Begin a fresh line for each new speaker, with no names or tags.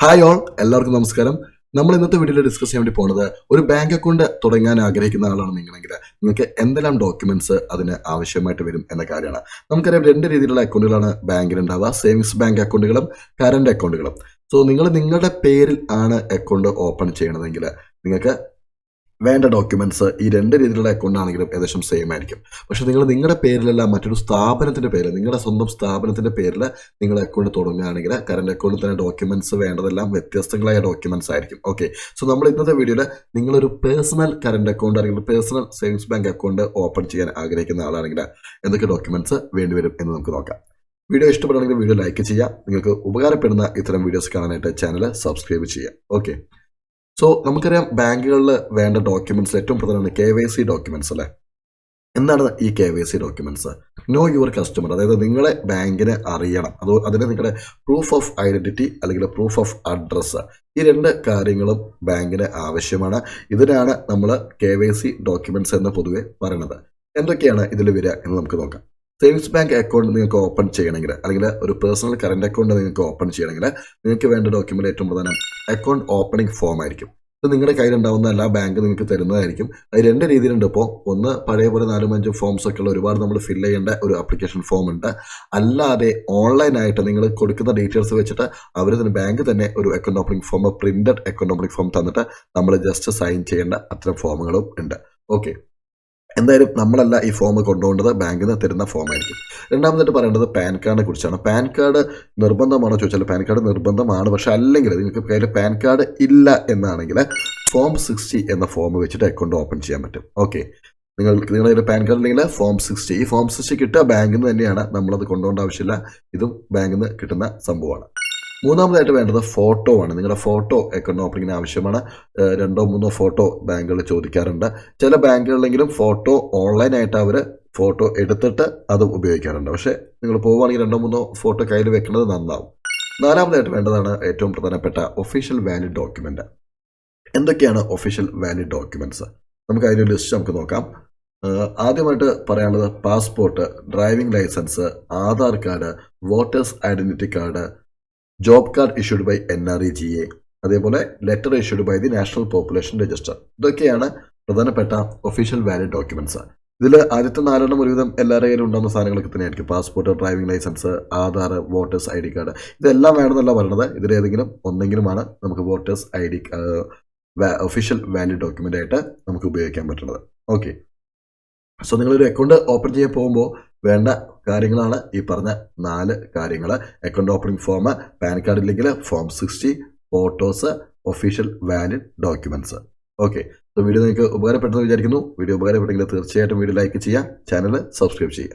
Hi all എല്ലാവർക്കും നമസ്കാരം. നമ്മൾ ഇന്നത്തെ വീഡിയോയിൽ ഡിസ്കസ് ചെയ്യാൻ വേണ്ടി പോണത് ഒരു ബാങ്ക് അക്കൗണ്ട് തുടങ്ങാൻ ആഗ്രഹിക്കുന്ന ആളാണ് നിങ്ങളെങ്കിൽ നിങ്ങൾക്ക് എന്തെല്ലാം ഡോക്യുമെന്റ്സ് അതിന് ആവശ്യമായിട്ട് വരും എന്ന കാര്യമാണ്. നമുക്കറിയാം രണ്ട് രീതിയിലുള്ള അക്കൗണ്ടുകളാണ് ബാങ്കിൽ ഉണ്ടാവുക. സേവിങ്സ് ബാങ്ക് അക്കൗണ്ടുകളും കറണ്ട് അക്കൗണ്ടുകളും സോ നിങ്ങൾ നിങ്ങളുടെ പേരിൽ ആണ് അക്കൗണ്ട് ഓപ്പൺ ചെയ്യണതെങ്കിൽ നിങ്ങൾക്ക് വേണ്ട ഡോക്യുമെന്റ്സ് ഈ രണ്ട് രീതിയിലുള്ള അക്കൗണ്ട് ആണെങ്കിലും ഏകദേശം സെയിം ആയിരിക്കും. പക്ഷെ നിങ്ങൾ നിങ്ങളുടെ പേരിലല്ല മറ്റൊരു സ്ഥാപനത്തിന്റെ പേരിൽ നിങ്ങളുടെ സ്വന്തം സ്ഥാപനത്തിന്റെ പേരിൽ നിങ്ങൾ അക്കൗണ്ട് തുടങ്ങുകയാണെങ്കിൽ കറണ്ട് അക്കൗണ്ടിൽ തന്നെ ഡോക്യുമെന്റ്സ് വേണ്ടതെല്ലാം വ്യത്യസ്തങ്ങളായ ഡോക്യുമെന്റ്സ് ആയിരിക്കും. ഓക്കെ സോ നമ്മൾ ഇന്നത്തെ വീഡിയോയിൽ നിങ്ങളൊരു പേഴ്സണൽ കറണ്ട് അക്കൗണ്ട് അല്ലെങ്കിൽ personal savings bank account open ചെയ്യാൻ ആഗ്രഹിക്കുന്ന ആളാണെങ്കിൽ എന്തൊക്കെ ഡോക്യുമെന്റ്സ് വേണ്ടിവരും എന്ന് നമുക്ക് നോക്കാം. വീഡിയോ ഇഷ്ടപ്പെടുകയാണെങ്കിൽ വീഡിയോ ലൈക്ക് ചെയ്യുക. നിങ്ങൾക്ക് ഉപകാരപ്പെടുന്ന ഇത്തരം വീഡിയോസ് കാണാനായിട്ട് ചാനൽ സബ്സ്ക്രൈബ് ചെയ്യുക. ഓക്കെ സോ നമുക്കറിയാം ബാങ്കുകളിൽ വേണ്ട ഡോക്യുമെന്റ്സ് ഏറ്റവും പ്രധാനമാണ് കെ വൈ സി ഡോക്യുമെന്റ്സ് അല്ലേ? എന്താണ് ഈ K Y C documents know your customer അതായത് നിങ്ങളെ ബാങ്കിനെ അറിയണം. അത് അതിന് നിങ്ങളുടെ പ്രൂഫ് ഓഫ് ഐഡന്റിറ്റി അല്ലെങ്കിൽ പ്രൂഫ് ഓഫ് അഡ്രസ്സ് ഈ രണ്ട് കാര്യങ്ങളും ബാങ്കിന് ആവശ്യമാണ്. ഇതിനാണ് നമ്മൾ കെ വൈ സി ഡോക്യുമെന്റ്സ് എന്ന് പൊതുവെ പറയുന്നത് എന്തൊക്കെയാണ് ഇതിൽ വരിക എന്ന് നമുക്ക് നോക്കാം. സേവിങ്സ് ബാങ്ക് അക്കൗണ്ട് നിങ്ങൾക്ക് ഓപ്പൺ ചെയ്യണമെങ്കിൽ അല്ലെങ്കിൽ ഒരു പേഴ്സണൽ കറണ്ട് അക്കൗണ്ട് നിങ്ങൾക്ക് ഓപ്പൺ ചെയ്യണമെങ്കിൽ നിങ്ങൾക്ക് വേണ്ട ഡോക്യുമെന്റ് ഏറ്റവും പ്രധാനം അക്കൗണ്ട് ഓപ്പണിംഗ് ഫോം ആയിരിക്കും. ഇത് നിങ്ങളുടെ കയ്യിലുണ്ടാവുന്ന എല്ലാ ബാങ്ക് നിങ്ങൾക്ക് തരുന്നതായിരിക്കും. അത് രണ്ട് രീതിയിലുണ്ട് ഇപ്പോൾ ഒന്ന് പഴയ പോലെ നാലും അഞ്ചും ഫോംസ് ഒക്കെ ഉള്ള ഒരുപാട് നമ്മൾ ഫില്ല് ചെയ്യേണ്ട ഒരു ആപ്ലിക്കേഷൻ ഫോം ഉണ്ട്. അല്ലാതെ ഓൺലൈനായിട്ട് നിങ്ങൾ കൊടുക്കുന്ന ഡീറ്റെയിൽസ് വെച്ചിട്ട് അവർ തന്നെ ബാങ്ക് തന്നെ ഒരു account opening form printed account opening form തന്നിട്ട് നമ്മൾ ജസ്റ്റ് സൈൻ ചെയ്യേണ്ട അത്തരം ഫോമുകളും ഉണ്ട്. ഓക്കെ എന്തായാലും നമ്മളല്ല ഈ ഫോം കൊണ്ടുപോകേണ്ടത്. ബാങ്കിൽ നിന്ന് തരുന്ന ഫോമായിരിക്കും രണ്ടാമതായിട്ട് പറയേണ്ടത് പാൻ കാർഡിനെ കുറിച്ചാണ്. പാൻ കാർഡ് നിർബന്ധമാണോ ചോദിച്ചാൽ പാൻ കാർഡ് നിർബന്ധമാണ്. പക്ഷേ അല്ലെങ്കിൽ നിങ്ങൾക്ക് കയ്യിൽ പാൻ കാർഡ് ഇല്ല എന്നാണെങ്കിൽ ഫോം സിക്സ്റ്റി എന്ന ഫോം വെച്ചിട്ട് അക്കൗണ്ട് ഓപ്പൺ ചെയ്യാൻ പറ്റും. ഓക്കെ നിങ്ങൾക്ക് നിങ്ങളുടെ പാൻ കാർഡ് ഉണ്ടെങ്കിൽ ഫോം സിക്സ്റ്റി ഈ ഫോം സിക്സ്റ്റി കിട്ടുക ബാങ്കിൽ നിന്ന് തന്നെയാണ്. നമ്മളത് കൊണ്ടുപോകേണ്ട ആവശ്യമില്ല. ഇതും ബാങ്കിൽ നിന്ന് കിട്ടുന്ന സംഭവമാണ്. മൂന്നാമതായിട്ട് വേണ്ടത് ഫോട്ടോ ആണ്. നിങ്ങളുടെ ഫോട്ടോ അക്കൗണ്ട് ഓപ്പണിങ്ങിന് ആവശ്യമാണ്. രണ്ടോ മൂന്നോ ഫോട്ടോ ബാങ്കുകൾ ചോദിക്കാറുണ്ട്. ചില ബാങ്കുകളിലെങ്കിലും ഫോട്ടോ ഓൺലൈനായിട്ട് അവർ ഫോട്ടോ എടുത്തിട്ട് അത് ഉപയോഗിക്കാറുണ്ട്. പക്ഷേ നിങ്ങൾ പോവുകയാണെങ്കിൽ രണ്ടോ മൂന്നോ ഫോട്ടോ കയ്യിൽ വെക്കുന്നത് നന്നാവും. നാലാമതായിട്ട് വേണ്ടതാണ് ഏറ്റവും പ്രധാനപ്പെട്ട ഒഫീഷ്യൽ വാലിഡ് ഡോക്യുമെന്റ് എന്തൊക്കെയാണ് ഒഫീഷ്യൽ വാലിഡ് ഡോക്യുമെന്റ്സ് നമുക്ക് അതിന്റെ ലിസ്റ്റ് നമുക്ക് നോക്കാം. ആദ്യമായിട്ട് പറയാനുള്ളത് passport driving licence Aadhaar card voters identity card job card issued by N R E G A അതേപോലെ letter issued by the national population register ഇതൊക്കെയാണ് പ്രധാനപ്പെട്ട ഒഫീഷ്യൽ വാലിഡ് ഡോക്യുമെന്റ്സ് ഇതിൽ ആദ്യത്തെ നാലെണ്ണം ഒരുവിധം എല്ലാവരുടെ കയ്യിലും ഉണ്ടാകുന്ന സാധനങ്ങളൊക്കെ തന്നെയായിരിക്കും. Passport driving licence Aadhaar voters I D card. ഇതെല്ലാം വേണമെന്നല്ല പറയുന്നത് ഇതിലേതെങ്കിലും ഒന്നെങ്കിലുമാണ് നമുക്ക് voters I D official valid document ആയിട്ട് നമുക്ക് ഉപയോഗിക്കാൻ പറ്റുന്നത്. ഓക്കെ സോ നിങ്ങളൊരു അക്കൗണ്ട് ഓപ്പൺ ചെയ്യാൻ പോകുമ്പോൾ വേണ്ട കാര്യങ്ങളാണ് ഈ പറഞ്ഞ നാല് കാര്യങ്ങൾ account opening form PAN card ഇല്ലെങ്കിൽ form sixty photos official valid documents okay video നിങ്ങൾക്ക് ഉപകാരപ്പെട്ടെന്ന് വിചാരിക്കുന്നു. വീഡിയോ ഉപകാരപ്പെട്ടെങ്കിൽ തീർച്ചയായിട്ടും വീഡിയോ ലൈക്ക് ചെയ്യുക. ചാനൽ സബ്സ്ക്രൈബ് ചെയ്യുക.